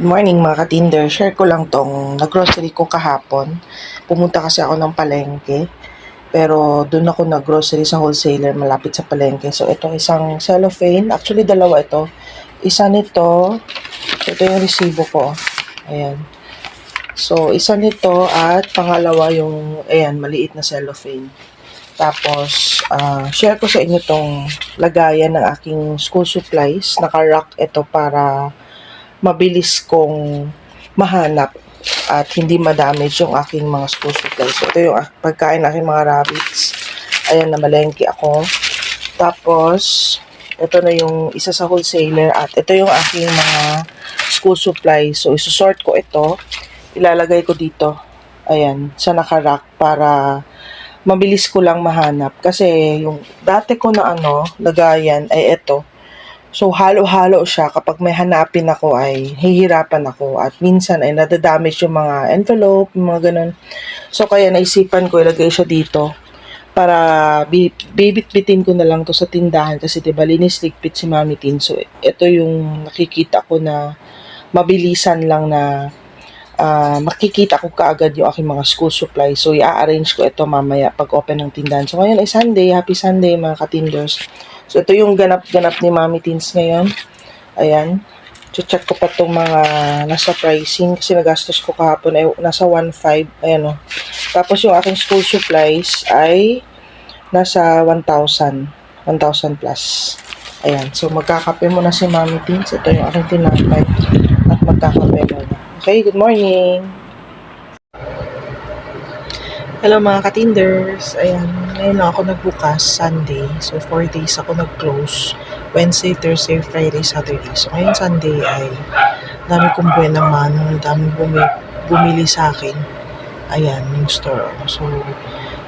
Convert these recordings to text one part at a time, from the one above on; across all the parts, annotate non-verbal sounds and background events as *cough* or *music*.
Morning mga ka-Tinder. Share ko lang tong nag-grocery ko kahapon. Pumunta kasi ako ng palengke. Pero doon ako nag-grocery sa wholesaler malapit sa palengke. So ito isang cellophane. Actually dalawa ito. Isa nito. Ito yung resibo ko. Ayan. So isa nito at pangalawa yung ayan maliit na cellophane. Tapos, ah, share ko sa inyo tong lagayan ng aking school supplies. Naka-rack ito para mabilis kong mahanap at hindi ma-damage yung aking mga school supplies. So, ito yung ah, pagkain ng aking mga rabbits. Ayan, namalengke ako. Tapos, ito na yung isa sa wholesaler at ito yung aking mga school supplies. So, isusort ko ito. Ilalagay ko dito. Ayan, sa nakarack para mabilis ko lang mahanap. Kasi yung dati ko na ano, lagayan ay ito. So, halo-halo siya. Kapag may hanapin ako ay hihirapan ako. At minsan ay nadadamage yung mga envelope, mga ganun. So, kaya naisipan ko ilagay siya dito para bi- bibit-bitin ko na lang to sa tindahan kasi 'di ba linis ligpit si Mami Tin. So ito yung nakikita ko na mabilisan lang na ah, makikita ko kaagad yung aking mga school supplies. So i-arrange ko ito mamaya pag open ng tindahan. So ngayon ay Sunday, happy Sunday mga ka-tinders. So ito yung ganap-ganap ni Mami Tins ngayon. Ayan. check ko pa itong mga nasa pricing kasi nagastos ko kahapon ay nasa 1.5. Ayan o. Tapos yung aking school supplies ay nasa 1,000. 1,000 plus. Ayan. So magkakape muna si Mami Tins. Ito yung aking tinapay. At magkakape muna. Okay, good morning. Hello mga ka-tinders. Ayan, ngayon lang ako nagbukas, Sunday. So, 4 days ako nag-close. Wednesday, Thursday, Friday, Saturday. So, ngayon Sunday ay dami kong buwan naman. Dami bumi bumili sa akin. Ayan, yung store. So,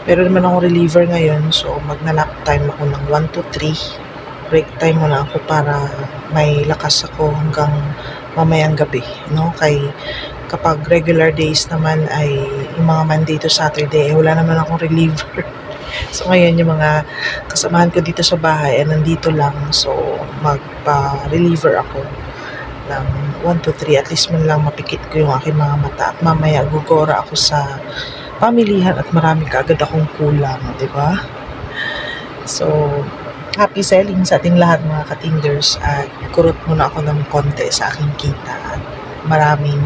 meron naman akong reliever ngayon. So, magna-nap time ako ng 1 to 3. Break time muna ako para may lakas ako hanggang mamayang gabi. No? Kay kapag regular days naman ay yung mga Monday to Saturday, eh, wala naman akong reliever. *laughs* so ngayon yung mga kasamahan ko dito sa bahay ay nandito lang. So magpa-reliever ako ng 1 to 3. At least man lang mapikit ko yung aking mga mata. At mamaya gugora ako sa pamilihan at marami kaagad akong kulang. di ba? So, happy selling sa ating lahat mga katinders at kurot muna ako ng konti sa aking kita at maraming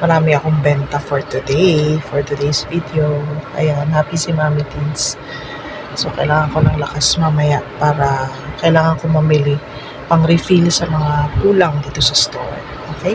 marami akong benta for today, for today's video. Ayan, happy si Mami Teens. So, kailangan ko ng lakas mamaya para kailangan ko mamili pang refill sa mga kulang dito sa store. Okay?